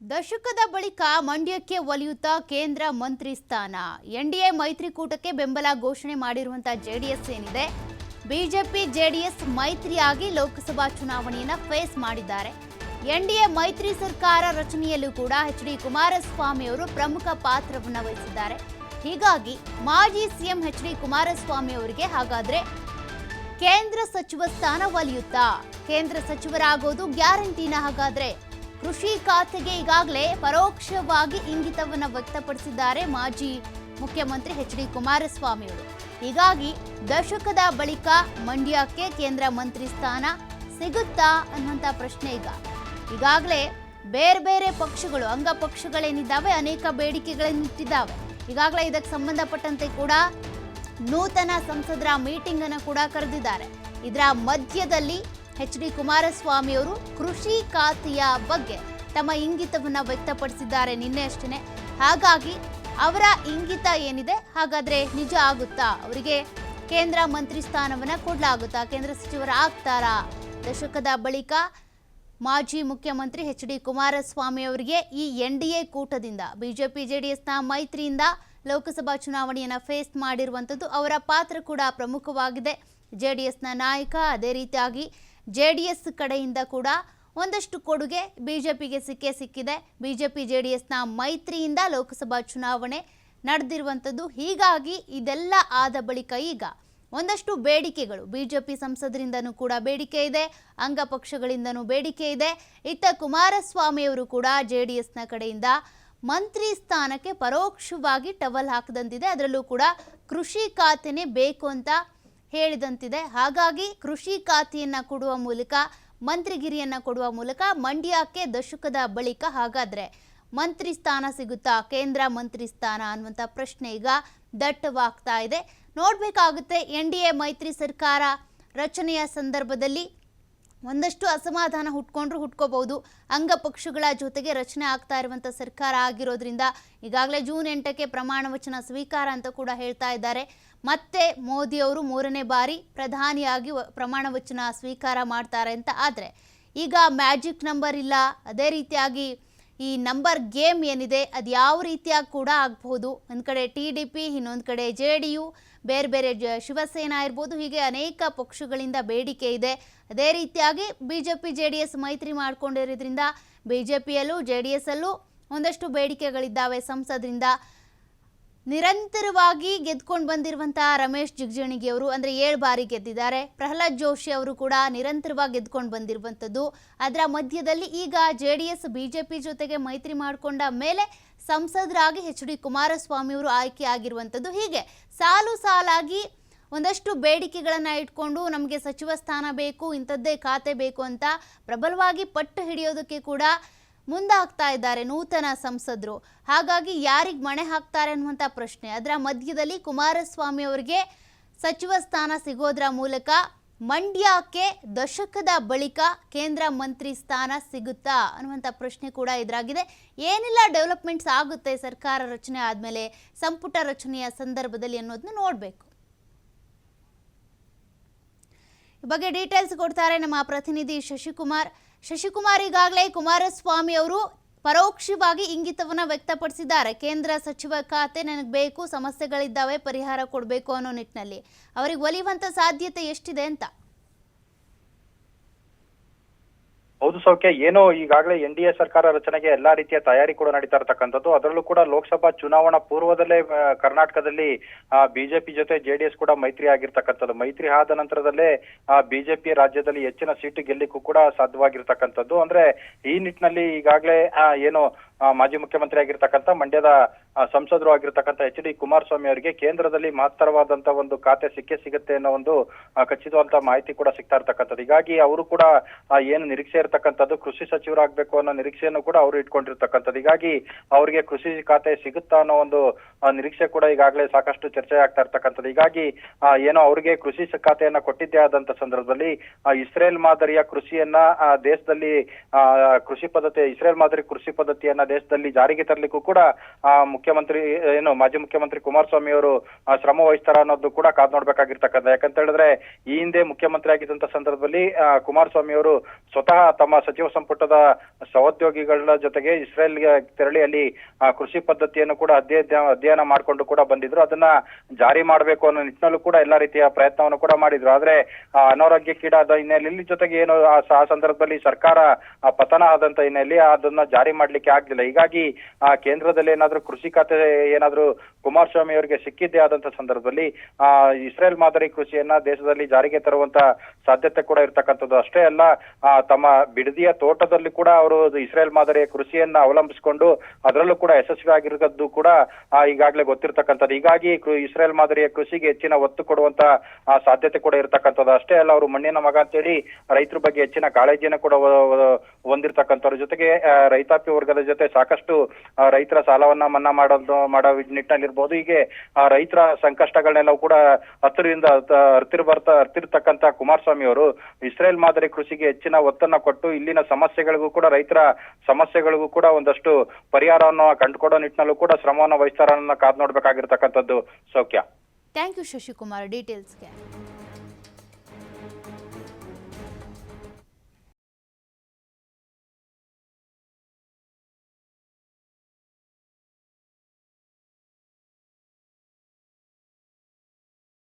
ದಶಕದ ಬಳಿಕ ಮಂಡ್ಯಕ್ಕೆ ಒಲಿಯುತ್ತಾ ಕೇಂದ್ರ ಮಂತ್ರಿ ಸ್ಥಾನ. ಎನ್ಡಿಎ ಮೈತ್ರಿಕೂಟಕ್ಕೆ ಬೆಂಬಲ ಘೋಷಣೆ ಮಾಡಿರುವಂತಹ ಜೆಡಿಎಸ್ ಏನಿದೆ? ಬಿಜೆಪಿ, ಜೆಡಿಎಸ್ ಮೈತ್ರಿಯಾಗಿ ಲೋಕಸಭಾ ಚುನಾವಣೆಯನ್ನು ಫೇಸ್ ಮಾಡಿದ್ದಾರೆ. ಎನ್ಡಿಎ ಮೈತ್ರಿ ಸರ್ಕಾರ ರಚನೆಯಲ್ಲೂ ಕೂಡ ಎಚ್ ಡಿ ಕುಮಾರಸ್ವಾಮಿ ಅವರು ಪ್ರಮುಖ ಪಾತ್ರವನ್ನು ವಹಿಸಿದ್ದಾರೆ. ಹೀಗಾಗಿ ಮಾಜಿ ಸಿಎಂ ಎಚ್ ಡಿ ಕುಮಾರಸ್ವಾಮಿ ಅವರಿಗೆ ಹಾಗಾದ್ರೆ ಕೇಂದ್ರ ಸಚಿವ ಸ್ಥಾನ ಒಲಿಯುತ್ತಾ? ಕೇಂದ್ರ ಸಚಿವರಾಗೋದು ಗ್ಯಾರಂಟಿನ ಹಾಗಾದ್ರೆ? ಕೃಷಿ ಖಾತೆಗೆ ಈಗಾಗಲೇ ಪರೋಕ್ಷವಾಗಿ ಇಂಗಿತವನ್ನು ವ್ಯಕ್ತಪಡಿಸಿದ್ದಾರೆ ಮಾಜಿ ಮುಖ್ಯಮಂತ್ರಿ ಎಚ್ ಡಿ ಕುಮಾರಸ್ವಾಮಿ ಅವರು. ಹೀಗಾಗಿ ದಶಕದ ಬಳಿಕ ಮಂಡ್ಯಕ್ಕೆ ಕೇಂದ್ರ ಮಂತ್ರಿ ಸ್ಥಾನ ಸಿಗುತ್ತಾ ಅನ್ನುವಂಥ ಪ್ರಶ್ನೆ ಈಗ. ಈಗಾಗಲೇ ಬೇರೆ ಬೇರೆ ಪಕ್ಷಗಳು, ಅಂಗ ಪಕ್ಷಗಳೇನಿದ್ದಾವೆ, ಅನೇಕ ಬೇಡಿಕೆಗಳನ್ನಿಟ್ಟಿದ್ದಾವೆ. ಈಗಾಗಲೇ ಇದಕ್ಕೆ ಸಂಬಂಧಪಟ್ಟಂತೆ ಕೂಡ ನೂತನ ಸಂಸದರ ಮೀಟಿಂಗ್ ಅನ್ನು ಕೂಡ ಕರೆದಿದ್ದಾರೆ. ಇದರ ಮಧ್ಯದಲ್ಲಿ ಎಚ್ ಡಿ ಕುಮಾರಸ್ವಾಮಿ ಅವರು ಕೃಷಿ ಖಾತೆಯ ಬಗ್ಗೆ ತಮ್ಮ ಇಂಗಿತವನ್ನು ವ್ಯಕ್ತಪಡಿಸಿದ್ದಾರೆ ನಿನ್ನೆ ಅಷ್ಟೇ ಹಾಗಾಗಿ ಅವರ ಇಂಗಿತ ಏನಿದೆ, ಹಾಗಾದ್ರೆ ನಿಜ ಆಗುತ್ತಾ? ಅವರಿಗೆ ಕೇಂದ್ರ ಮಂತ್ರಿ ಸ್ಥಾನವನ್ನ ಕೊಡಲಾಗುತ್ತಾ? ಕೇಂದ್ರ ಸಚಿವರ ಆಗ್ತಾರಾ? ದಶಕದ ಬಳಿಕ ಮಾಜಿ ಮುಖ್ಯಮಂತ್ರಿ ಎಚ್ ಡಿ ಕುಮಾರಸ್ವಾಮಿ ಅವರಿಗೆ ಈ ಎನ್ ಡಿ ಎ ಕೂಟದಿಂದ, ಬಿಜೆಪಿ, ಜೆಡಿಎಸ್ನ ಮೈತ್ರಿಯಿಂದ ಲೋಕಸಭಾ ಚುನಾವಣೆಯನ್ನು ಫೇಸ್ ಮಾಡಿರುವಂಥದ್ದು ಅವರ ಪಾತ್ರ ಕೂಡ ಪ್ರಮುಖವಾಗಿದೆ. ಜೆ ಡಿ ಎಸ್ನ ನಾಯಕ ಅದೇ ರೀತಿಯಾಗಿ ಜೆ ಡಿ ಎಸ್ ಕಡೆಯಿಂದ ಕೂಡ ಒಂದಷ್ಟು ಕೊಡುಗೆ ಬಿಜೆಪಿಗೆ ಸಿಕ್ಕೇ ಸಿಕ್ಕಿದೆ. ಬಿಜೆಪಿ ಜೆ ಡಿ ಎಸ್ನ ಮೈತ್ರಿಯಿಂದ ಲೋಕಸಭಾ ಚುನಾವಣೆ ನಡೆದಿರುವಂಥದ್ದು ಹೀಗಾಗಿ ಇದೆಲ್ಲ ಆದ ಬಳಿಕ ಈಗ ಒಂದಷ್ಟು ಬೇಡಿಕೆಗಳು. ಬಿಜೆಪಿ ಸಂಸದರಿಂದನೂ ಕೂಡ ಬೇಡಿಕೆ ಇದೆ ಅಂಗಪಕ್ಷಗಳಿಂದನೂ ಬೇಡಿಕೆ ಇದೆ. ಇತ್ತ ಕುಮಾರಸ್ವಾಮಿಯವರು ಕೂಡ ಜೆ ಡಿ ಎಸ್ನ ಕಡೆಯಿಂದ ಮಂತ್ರಿ ಸ್ಥಾನಕ್ಕೆ ಪರೋಕ್ಷವಾಗಿ ಟವಲ್ ಹಾಕದಂತಿದೆ. ಅದರಲ್ಲೂ ಕೂಡ ಕೃಷಿ ಖಾತೆನೇ ಬೇಕು ಅಂತ ಹೇಳಿದಂತಿದೆ. ಹಾಗಾಗಿ ಕೃಷಿ ಖಾತೆಯನ್ನ ಕೊಡುವ ಮೂಲಕ, ಮಂತ್ರಿಗಿರಿಯನ್ನು ಕೊಡುವ ಮೂಲಕ ಮಂಡ್ಯಕ್ಕೆ ದಶಕದ ಬಳಿಕ ಹಾಗಾದ್ರೆ ಮಂತ್ರಿ ಸ್ಥಾನ ಸಿಗುತ್ತಾ? ಕೇಂದ್ರ ಮಂತ್ರಿ ಸ್ಥಾನ ಅನ್ನುವಂಥ ಪ್ರಶ್ನೆ ಈಗ ದಟ್ಟವಾಗ್ತಾ ಇದೆ. ನೋಡಬೇಕಾಗುತ್ತೆ ಎನ್ ಡಿ ಎ ಮೈತ್ರಿ ಸರ್ಕಾರ ರಚನೆಯ ಸಂದರ್ಭದಲ್ಲಿ ಒಂದಷ್ಟು ಅಸಮಾಧಾನ ಹುಟ್ಕೊಂಡ್ರು ಹುಟ್ಕೋಬಹುದು. ಅಂಗ ಪಕ್ಷಗಳ ಜೊತೆಗೆ ರಚನೆ ಆಗ್ತಾ ಇರುವಂಥ ಸರ್ಕಾರ ಆಗಿರೋದ್ರಿಂದ ಈಗಾಗಲೇ ಜೂನ್ ಎಂಟಕ್ಕೆ ಪ್ರಮಾಣ ವಚನ ಸ್ವೀಕಾರ ಅಂತ ಕೂಡ ಹೇಳ್ತಾ ಇದ್ದಾರೆ. ಮತ್ತೆ ಮೋದಿ ಅವರು ಮೂರನೇ ಬಾರಿ ಪ್ರಧಾನಿಯಾಗಿ ಪ್ರಮಾಣ ವಚನ ಸ್ವೀಕಾರ ಮಾಡ್ತಾರೆ ಅಂತ ಆದರೆ ಈಗ ಮ್ಯಾಜಿಕ್ ನಂಬರ್ ಇಲ್ಲ. ಅದೇ ರೀತಿಯಾಗಿ ಈ ನಂಬರ್ ಗೇಮ್ ಏನಿದೆ, ಅದು ಯಾವ ರೀತಿಯಾಗಿ ಕೂಡ ಆಗಬಹುದು ಒಂದು ಕಡೆ ಟಿ ಡಿ ಪಿ, ಇನ್ನೊಂದು ಕಡೆ ಜೆ ಡಿ ಯು, ಬೇರೆ ಬೇರೆ ಜ, ಶಿವಸೇನಾ ಇರ್ಬೋದು, ಹೀಗೆ ಅನೇಕ ಪಕ್ಷಗಳಿಂದ ಬೇಡಿಕೆ ಇದೆ. ಅದೇ ರೀತಿಯಾಗಿ B J P, J D S ಮೈತ್ರಿ ಮಾಡಿಕೊಂಡಿರೋದ್ರಿಂದ, ಬಿ ಜೆ ಪಿಯಲ್ಲೂ, ಜೆ ಡಿ ಎಸ್ಸಲ್ಲೂ ಒಂದಷ್ಟು ಬೇಡಿಕೆಗಳಿದ್ದಾವೆ ಸಂಸದರಿಂದ. ನಿರಂತರವಾಗಿ ಗೆದ್ಕೊಂಡು ಬಂದಿರುವಂತಹ ರಮೇಶ್ ಜಿಗಜಿಣಗಿ ಅವರು ಅಂದರೆ ಏಳು ಬಾರಿ ಗೆದ್ದಿದ್ದಾರೆ. ಪ್ರಹ್ಲಾದ್ ಜೋಶಿ ಅವರು ಕೂಡ ನಿರಂತರವಾಗಿ ಗೆದ್ಕೊಂಡು ಬಂದಿರುವಂಥದ್ದು. ಅದರ ಮಧ್ಯದಲ್ಲಿ ಈಗ J D S B J P ಜೊತೆಗೆ ಮೈತ್ರಿ ಮಾಡಿಕೊಂಡ ಮೇಲೆ ಸಂಸದರಾಗಿ ಎಚ್ ಡಿ ಕುಮಾರಸ್ವಾಮಿ ಅವರು ಆಯ್ಕೆ ಆಗಿರುವಂಥದ್ದು. ಹೀಗೆ ಸಾಲು ಸಾಲಾಗಿ ಒಂದಷ್ಟು ಬೇಡಿಕೆಗಳನ್ನು ಇಟ್ಕೊಂಡು ನಮಗೆ ಸಚಿವ ಸ್ಥಾನ ಬೇಕು, ಇಂಥದ್ದೇ ಖಾತೆ ಬೇಕು ಅಂತ ಪ್ರಬಲವಾಗಿ ಪಟ್ಟು ಹಿಡಿಯೋದಕ್ಕೆ ಕೂಡ ಮುಂದಾಗ್ತಾ ಇದ್ದಾರೆ ನೂತನ ಸಂಸದರು. ಹಾಗಾಗಿ ಯಾರಿಗೆ ಮಣೆ ಹಾಕ್ತಾರೆ ಅನ್ನುವಂಥ ಪ್ರಶ್ನೆ. ಅದರ ಮಧ್ಯದಲ್ಲಿ ಕುಮಾರಸ್ವಾಮಿ ಅವರಿಗೆ ಸಚಿವ ಸ್ಥಾನ ಸಿಗೋದ್ರ ಮೂಲಕ ಮಂಡ್ಯಕ್ಕೆ ದಶಕದ ಬಳಿಕ ಕೇಂದ್ರ ಮಂತ್ರಿ ಸ್ಥಾನ ಸಿಗುತ್ತಾ ಅನ್ನುವಂಥ ಪ್ರಶ್ನೆ ಕೂಡ ಇದರಾಗಿದೆ ಏನೆಲ್ಲ ಡೆವಲಪ್ಮೆಂಟ್ಸ್ ಆಗುತ್ತೆ ಸರ್ಕಾರ ರಚನೆ ಆದಮೇಲೆ, ಸಂಪುಟ ರಚನೆಯ ಸಂದರ್ಭದಲ್ಲಿ ಅನ್ನೋದನ್ನ ನೋಡಬೇಕು ಈ ಬಗ್ಗೆ ಡೀಟೇಲ್ಸ್ ಕೊಡ್ತಾರೆ ನಮ್ಮ ಪ್ರತಿನಿಧಿ ಶಶಿಕುಮಾರ್. ಶಶಿಕುಮಾರ್ ಈಗಾಗಲೇ ಕುಮಾರಸ್ವಾಮಿ ಅವರು ಪರೋಕ್ಷವಾಗಿ ಇಂಗಿತವನ್ನು ವ್ಯಕ್ತಪಡಿಸಿದ್ದಾರೆ. ಕೇಂದ್ರ ಸಚಿವ ಖಾತೆ ನನಗೆ ಬೇಕು, ಸಮಸ್ಯೆಗಳಿದ್ದಾವೆ, ಪರಿಹಾರ ಕೊಡಬೇಕು ಅನ್ನೋ ನಿಟ್ಟಿನಲ್ಲಿ. ಅವರಿಗೆ ಒಲಿಯುವಂಥ ಸಾಧ್ಯತೆ ಎಷ್ಟಿದೆ ಅಂತ. ಹೌದು ಸೌಖ್ಯ ಏನು ಈಗಾಗಲೇ ಎನ್ ಡಿ ಎ ಸರ್ಕಾರ ರಚನೆಗೆ ಎಲ್ಲಾ ರೀತಿಯ ತಯಾರಿ ಕೂಡ ನಡೀತಾ ಇರತಕ್ಕಂಥದ್ದು. ಅದರಲ್ಲೂ ಕೂಡ ಲೋಕಸಭಾ ಚುನಾವಣಾ ಪೂರ್ವದಲ್ಲೇ ಕರ್ನಾಟಕದಲ್ಲಿ ಬಿಜೆಪಿ ಜೊತೆ ಜೆಡಿಎಸ್ ಕೂಡ ಮೈತ್ರಿ ಆಗಿರ್ತಕ್ಕಂಥದ್ದು. ಮೈತ್ರಿ ಆದ ನಂತರದಲ್ಲೇ ಬಿಜೆಪಿ ರಾಜ್ಯದಲ್ಲಿ ಹೆಚ್ಚಿನ ಸೀಟು ಗೆಲ್ಲಿಕ್ಕೂ ಕೂಡ ಸಾಧ್ಯವಾಗಿರ್ತಕ್ಕಂಥದ್ದು. ಅಂದ್ರೆ ಈ ನಿಟ್ಟಿನಲ್ಲಿ ಈಗಾಗಲೇ ಏನು ಮಾಜಿ ಮುಖ್ಯಮಂತ್ರಿ ಆಗಿರ್ತಕ್ಕಂಥ, ಮಂಡ್ಯದ ಸಂಸದರು ಆಗಿರ್ತಕ್ಕಂಥ ಎಚ್ ಡಿ ಕುಮಾರಸ್ವಾಮಿ ಅವರಿಗೆ ಕೇಂದ್ರದಲ್ಲಿ ಮಹತ್ತರವಾದಂತ ಒಂದು ಖಾತೆ ಸಿಕ್ಕೇ ಸಿಗುತ್ತೆ ಅನ್ನೋ ಒಂದು ಕಚ್ಚಿದಂತ ಮಾಹಿತಿ ಕೂಡ ಸಿಗ್ತಾ ಇರ್ತಕ್ಕಂಥದ್ದು. ಹೀಗಾಗಿ ಅವರು ಕೂಡ ಏನು ನಿರೀಕ್ಷೆ ಇರ್ತಕ್ಕಂಥದ್ದು ಕೃಷಿ ಸಚಿವರಾಗಬೇಕು ಅನ್ನೋ ನಿರೀಕ್ಷೆಯನ್ನು ಕೂಡ ಅವರು ಇಟ್ಕೊಂಡಿರ್ತಕ್ಕಂಥದ್ದು. ಹೀಗಾಗಿ ಅವರಿಗೆ ಕೃಷಿ ಖಾತೆ ಸಿಗುತ್ತಾ ಅನ್ನೋ ಒಂದು ನಿರೀಕ್ಷೆ ಕೂಡ ಈಗಾಗಲೇ ಸಾಕಷ್ಟು ಚರ್ಚೆ ಆಗ್ತಾ ಇರ್ತಕ್ಕಂಥದ್ದು. ಹೀಗಾಗಿ ಏನೋ ಅವರಿಗೆ ಕೃಷಿ ಖಾತೆಯನ್ನ ಕೊಟ್ಟಿದ್ದೇ ಆದಂತ ಸಂದರ್ಭದಲ್ಲಿ ಇಸ್ರೇಲ್ ಮಾದರಿಯ ಕೃಷಿಯನ್ನ ದೇಶದಲ್ಲಿ ಕೃಷಿ ಪದ್ಧತಿ, ಇಸ್ರೇಲ್ ಮಾದರಿ ಕೃಷಿ ಪದ್ಧತಿಯನ್ನ ದೇಶದಲ್ಲಿ ಜಾರಿಗೆ ತರಲಿಕ್ಕೂ ಕೂಡ ಆ ಮುಖ್ಯಮಂತ್ರಿ ಏನು ಮಾಜಿ ಮುಖ್ಯಮಂತ್ರಿ ಕುಮಾರಸ್ವಾಮಿ ಅವರು ಶ್ರಮ ವಹಿಸ್ತಾರ ಅನ್ನೋದು ಕೂಡ ಕಾದ್ ನೋಡ್ಬೇಕಾಗಿರ್ತಕ್ಕಂಥ ಯಾಕಂತ ಹೇಳಿದ್ರೆ ಈ ಹಿಂದೆ ಮುಖ್ಯಮಂತ್ರಿ ಆಗಿದ್ದಂತ ಸಂದರ್ಭದಲ್ಲಿ ಕುಮಾರಸ್ವಾಮಿ ಅವರು ಸ್ವತಃ ತಮ್ಮ ಸಚಿವ ಸಂಪುಟದ ಸಹೋದ್ಯೋಗಿಗಳ ಜೊತೆಗೆ ಇಸ್ರೇಲ್ಗೆ ತೆರಳಿ ಅಲ್ಲಿ ಕೃಷಿ ಪದ್ಧತಿಯನ್ನು ಕೂಡ ಅಧ್ಯಯನ ಅಧ್ಯಯನ ಮಾಡಿಕೊಂಡು ಕೂಡ ಬಂದಿದ್ರು. ಅದನ್ನ ಜಾರಿ ಮಾಡಬೇಕು ಅನ್ನೋ ನಿಟ್ಟಿನಲ್ಲೂ ಕೂಡ ಎಲ್ಲಾ ರೀತಿಯ ಪ್ರಯತ್ನವನ್ನು ಕೂಡ ಮಾಡಿದ್ರು. ಆದ್ರೆ ಆ, ಅನಾರೋಗ್ಯಕ್ಕೀಡಾದ ಹಿನ್ನೆಲೆಯಲ್ಲಿ ಜೊತೆಗೆ ಏನು ಆ ಸಂದರ್ಭದಲ್ಲಿ ಸರ್ಕಾರ ಪತನ ಆದಂತ ಹಿನ್ನೆಲೆಯಲ್ಲಿ ಅದನ್ನ ಜಾರಿ ಮಾಡ್ಲಿಕ್ಕೆ ಆಗ್ಲಿಲ್ಲ. ಹೀಗಾಗಿ ಆ ಕೇಂದ್ರದಲ್ಲಿ ಏನಾದ್ರೂ ಕೃಷಿ ಖಾತೆ ಏನಾದ್ರೂ ಕುಮಾರಸ್ವಾಮಿ ಅವರಿಗೆ ಸಿಕ್ಕಿದ್ದೇ ಆದಂತ ಸಂದರ್ಭದಲ್ಲಿ, ಆ, ಇಸ್ರೇಲ್ ಮಾದರಿ ಕೃಷಿಯನ್ನ ದೇಶದಲ್ಲಿ ಜಾರಿಗೆ ತರುವಂತ ಸಾಧ್ಯತೆ ಕೂಡ ಇರ್ತಕ್ಕಂಥದ್ದು. ಅಷ್ಟೇ ಅಲ್ಲ ತಮ್ಮ ಬಿಡದಿಯ ತೋಟದಲ್ಲಿ ಕೂಡ ಅವರು ಇಸ್ರೇಲ್ ಮಾದರಿಯ ಕೃಷಿಯನ್ನ ಅವಲಂಬಿಸಿಕೊಂಡು ಅದರಲ್ಲೂ ಕೂಡ ಯಶಸ್ವಿ ಆಗಿರೋದು ಕೂಡ ಈಗಾಗಲೇ ಗೊತ್ತಿರ್ತಕ್ಕಂಥದ್ದು. ಹೀಗಾಗಿ ಇಸ್ರೇಲ್ ಮಾದರಿಯ ಕೃಷಿಗೆ ಹೆಚ್ಚಿನ ಒತ್ತು ಕೊಡುವಂತ ಸಾಧ್ಯತೆ ಕೂಡ ಇರ್ತಕ್ಕಂಥದ್ದು. ಅಷ್ಟೇ ಅಲ್ಲ, ಅವರು ಮಣ್ಣಿನ ಮಗ ಅಂತೇಳಿ ರೈತರ ಬಗ್ಗೆ ಹೆಚ್ಚಿನ ಕಾಳಜಿಯನ್ನು ಕೂಡ ಹೊಂದಿರತಕ್ಕಂಥವ್ರ ಜೊತೆಗೆ ರೈತಾಪಿ ವರ್ಗದ ಜೊತೆ ಸಾಕಷ್ಟು ರೈತರ ಸಾಲವನ್ನ ಮನ್ನಾ ಮಾಡೋದು ಮಾಡೋ ನಿಟ್ಟಿನಲ್ಲಿರ್ಬೋದು. ಹೀಗೆ ಆ, ರೈತರ ಸಂಕಷ್ಟಗಳನ್ನೆಲ್ಲ ಕೂಡ ಹತ್ತಿರದಿಂದ ಹತ್ತಿರ ಬರ್ತಾ ಅರ್ತಿರ್ತಕ್ಕಂಥ ಕುಮಾರಸ್ವಾಮಿ ಅವರು ಇಸ್ರೇಲ್ ಮಾದರಿ ಕೃಷಿಗೆ ಹೆಚ್ಚಿನ ಒತ್ತನ್ನ ಕೊಟ್ಟು ಇಲ್ಲಿನ ಸಮಸ್ಯೆಗಳಿಗೂ ಕೂಡ ರೈತರ ಸಮಸ್ಯೆಗಳಿಗೂ ಕೂಡ ಒಂದಷ್ಟು ಪರಿಹಾರವನ್ನು ಕಂಡುಕೊಡೋ ನಿಟ್ಟಿನಲ್ಲೂ ಕೂಡ ಶ್ರಮವನ್ನು ವಹಿಸ್ತಾರ ಕಾದ್ ನೋಡ್ಬೇಕಾಗಿರ್ತಕ್ಕಂಥದ್ದು ಸೌಖ್ಯ. Thank you Shashikumar. ಡೀಟೇಲ್ಸ್ಗೆ